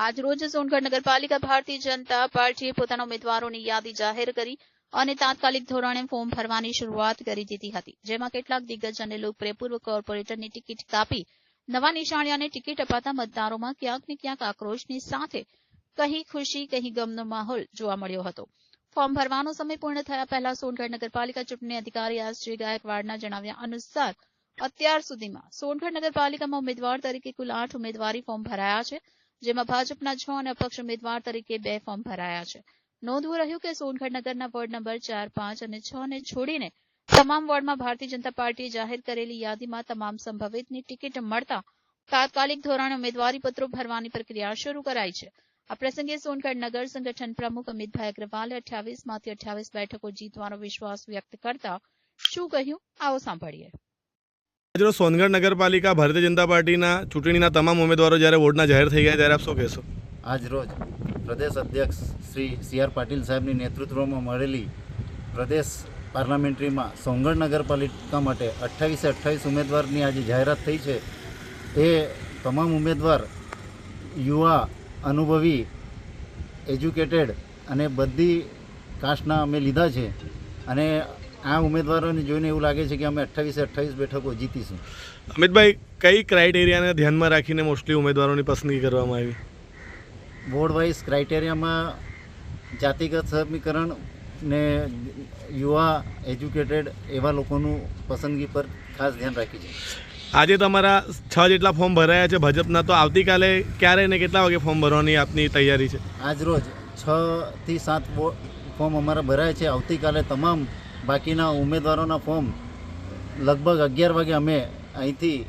આજ રોજ સોનગઢ નગરપાલિકા ભારતીય જનતા પાર્ટીએ પોતાના ઉમેદવારોની યાદી જાહેર કરી અને તાત્કાલિક ધોરણે ફોર્મ ભરવાની શરૂઆત કરી દીધી હતી, જેમાં કેટલાક દિગ્ગજ અને લોકપ્રિય પૂર્વ કોર્પોરેટરની ટિકિટ કાપી, નવા નિશાળિયાને ટિકિટ અપાતા મતદારોમાં ક્યાંક ને ક્યાંક આક્રોશની સાથે કહી ખુશી, કહી ગમનો માહોલ જોવા મળ્યો હતો. ફોર્મ ભરવાનો સમય પૂર્ણ થયા પહેલા સોનગઢ નગરપાલિકા ચૂંટણી અધિકારી આશ્રી ગાયકવાડના જણાવ્યા અનુસાર અત્યાર સુધીમાં સોનગઢ નગરપાલિકામાં ઉમેદવાર તરીકે કુલ આઠ ઉમેદવારી ફોર્મ ભરાયા છે. જેમાં ભાજપના છ અને અપક્ષ ઉમેદવાર તરીકે બે ફોર્મ ભરાયા છે. નોંધવું રહ્યું કે સોનગઢ નગરના વોર્ડ નંબર ચાર, પાંચ અને છ ને છોડીને તમામ વોર્ડમાં ભારતીય જનતા પાર્ટીએ જાહેર કરેલી યાદીમાં તમામ સંભવિતની ટિકિટ મળતા તાત્કાલિક ધોરણે ઉમેદવારી ભરવાની પ્રક્રિયા શરૂ કરાઈ છે. આ પ્રસંગે સોનગઢ નગર સંગઠન પ્રમુખ અમિતભાઈ અગ્રવાલે અઠ્યાવીસમાંથી અઠ્યાવીસ બેઠકો જીતવાનો વિશ્વાસ વ્યક્ત કરતા શું કહ્યું, આવો સાંભળીએ. આજરોજ સોનગઢ નગરપાલિકા, ભારતીય જનતા પાર્ટીના ચૂંટણીના તમામ ઉમેદવારો જ્યારે વોર્ડના જાહેર થઈ ગયા ત્યારે આપ શું કહેશો? આજ રોજ પ્રદેશ અધ્યક્ષ શ્રી સી આર પાટીલ સાહેબની નેતૃત્વમાં મળેલી પ્રદેશ પાર્લામેન્ટરીમાં સોનગઢ નગરપાલિકા માટે અઠ્ઠાવીસે અઠ્ઠાવીસ ઉમેદવારની આજે જાહેરાત થઈ છે. એ તમામ ઉમેદવાર, યુવા, અનુભવી, એજ્યુકેટેડ અને બધી કાસ્ટના અમે લીધા છે. અને આ ઉમેદવારોને જોઈને એવું લાગે છે કે અમે અઠ્ઠાવીસે અઠ્ઠાવીસ બેઠકો જીતીશું. અમિતભાઈ કઈ ક્રાઇટેરિયાને ધ્યાનમાં રાખીને મોસ્ટલી ઉમેદવારોની પસંદગી કરવામાં આવી? બોર્ડ વાઇઝ ક્રાઇટેરિયામાં જાતિગત સમીકરણ ને યુવા એજ્યુકેટેડ એવા લોકોનું પસંદગી પર ખાસ ધ્યાન રાખી છે. આજે તમારા છ જેટલા ફોર્મ ભરાયા છે ભાજપના તો આવતીકાલે ક્યારે ને કેટલા વાગે ફોર્મ ભરવાની આપની તૈયારી છે? આજ રોજ છ થી સાત ફોર્મ અમારા ભરાયા છે. આવતીકાલે તમામ બાકીના ઉમેદવારોના ફોર્મ લગભગ અગિયાર વાગે અમે અહીંથી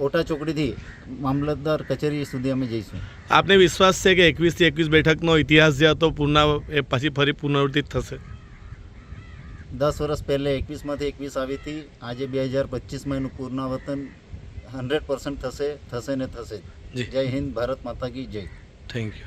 ઓટા ચોકડીથી મામલતદાર કચેરી સુધી અમે જઈશું. આપને વિશ્વાસ છે કે એકવીસથી એકવીસ બેઠકનો ઇતિહાસ જે હતો પૂર્ણ એ પછી ફરી પુનરાવર્તિત થશે? દસ વર્ષ પહેલાં એકવીસમાંથી એકવીસ આવી હતી આજે બે હજાર પચીસમાં એનું પુનરાવર્તન હંડ્રેડ પર્સન્ટ થશે થશે ને થશે. જય હિન્દ ભારત માતા કી જય. Thank you.